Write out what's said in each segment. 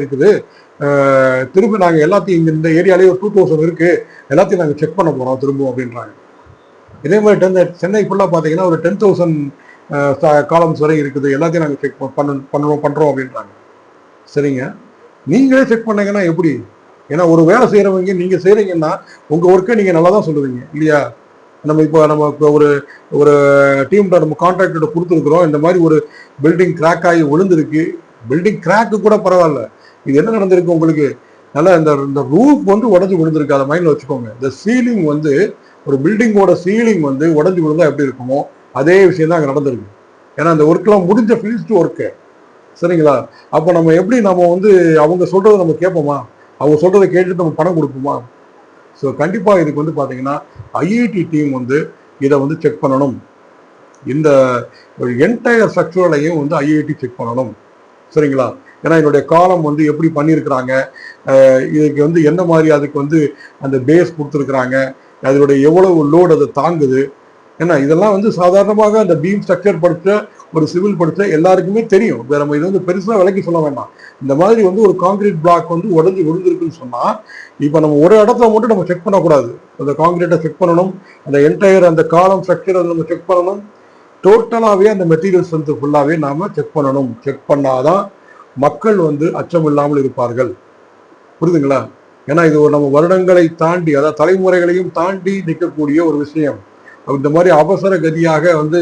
இருக்குது. திரும்ப நாங்கள் எல்லாத்தையும் இங்கே இந்த ஏரியாலேயே ஒரு டூ தௌசண்ட் இருக்குது எல்லாத்தையும் நாங்கள் செக் பண்ண போகிறோம் திரும்ப அப்படின்றாங்க. இதே மாதிரி டென் சென்னை ஃபுல்லாக பார்த்தீங்கன்னா ஒரு டென் தௌசண்ட் காலம்ஸ் வரை இருக்குது. எல்லாத்தையும் நாங்கள் செக் பண்ண பண்ணுறோம் பண்ணுறோம் அப்படின்றாங்க. சரிங்க. நீங்களே செக் பண்ணீங்கன்னா எப்படி? ஏன்னா ஒரு வேலை செய்கிறவங்க நீங்கள் செய்கிறீங்கன்னா உங்கள் ஒர்க்கை நீங்கள் நல்லா தான் சொல்லுவீங்க. இல்லையா? நம்ம இப்போ நம்ம இப்போ ஒரு ஒரு டீம்கிட்ட நம்ம கான்ட்ராக்டர்கிட்ட கொடுத்துருக்குறோம். இந்த மாதிரி ஒரு பில்டிங் கிராக் ஆகி விழுந்திருக்கு. பில்டிங் கிராக்கு கூட பரவாயில்ல. இது என்ன நடந்திருக்கு உங்களுக்கு? நல்லா இந்த இந்த ரூஃப் வந்து உடஞ்சி விழுந்திருக்கு. அதை மைண்டில் வச்சுக்கோங்க. இந்த சீலிங் வந்து ஒரு பில்டிங்கோட சீலிங் வந்து உடஞ்சி விழுந்தா எப்படி இருக்குமோ அதே விஷயம் தான் அங்கே நடந்திருக்கு. ஏன்னா அந்த ஒர்க்லாம் முடிஞ்ச ஃபினிஷ்டு ஒர்க்கு சரிங்களா? அப்போ நம்ம எப்படி நம்ம வந்து அவங்க சொல்றதை நம்ம கேட்போமா? அவங்க சொல்றதை கேட்டுட்டு நம்ம பணம் கொடுப்போமா? ஸோ கண்டிப்பாக இதுக்கு வந்து பார்த்தீங்கன்னா ஐஐடி டீம் வந்து இதை வந்து செக் பண்ணணும். இந்த என்டையர் ஸ்ட்ரக்சரலையும் வந்து ஐஐடி செக் பண்ணணும். சரிங்களா? ஏன்னா என்னுடைய காலம் வந்து எப்படி பண்ணியிருக்கிறாங்க இதுக்கு வந்து என்ன மாதிரி அதுக்கு வந்து அந்த பேஸ் கொடுத்துருக்குறாங்க அதனுடைய எவ்வளவு லோடு அதை தாங்குது ஏன்னா இதெல்லாம் வந்து சாதாரணமாக அந்த பீம் ஸ்ட்ரக்சர் படுத்த ஒரு சிவில் படுத்த எல்லாருக்குமே தெரியும். வேற நம்ம இது வந்து பெருசாக விலைக்கு சொல்ல வேண்டாம். இந்த மாதிரி வந்து ஒரு காங்கிரீட் பிளாக் வந்து உடஞ்சி விழுந்திருக்குன்னு சொன்னால் இப்போ நம்ம ஒரு இடத்துல மட்டும் நம்ம செக் பண்ணக்கூடாது. அந்த காங்கிரீட்டை செக் பண்ணணும் அந்த என்டையர் அந்த காலம் ஸ்ட்ரக்சர் அதை நம்ம செக் பண்ணணும். டோட்டலாகவே அந்த மெட்டீரியல்ஸ் வந்து ஃபுல்லாகவே நாம் செக் பண்ணணும். செக் பண்ணாதான் மக்கள் வந்து அச்சம் இல்லாமல் இருப்பார்கள். புரியுதுங்களா ஏன்னா இது ஒரு நம்ம வருடங்களை தாண்டி அதாவது தலைமுறைகளையும் தாண்டி நிற்கக்கூடிய ஒரு விஷயம். இந்த மாதிரி அவசர கதியாக வந்து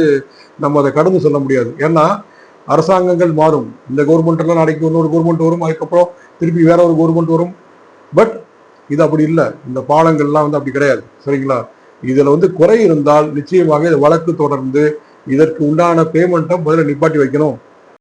நம்ம அதை கடந்து சொல்ல முடியாது. ஏன்னா அரசாங்கங்கள் மாறும். இந்த கவர்மெண்ட்லாம் நாளைக்கு இன்னொரு கவர்மெண்ட் வரும் அதுக்கப்புறம் திருப்பி வேற ஒரு கவர்மெண்ட் வரும். பட் இது அப்படி இல்லை. இந்த பாலங்கள்லாம் வந்து அப்படி கிடையாது. சரிங்களா? இதில் வந்து குறை இருந்தால் நிச்சயமாக இது வழக்கு தொடர்ந்து இதற்கு உண்டான பேமெண்ட்டை முதல்ல நிப்பாட்டி வைக்கணும்.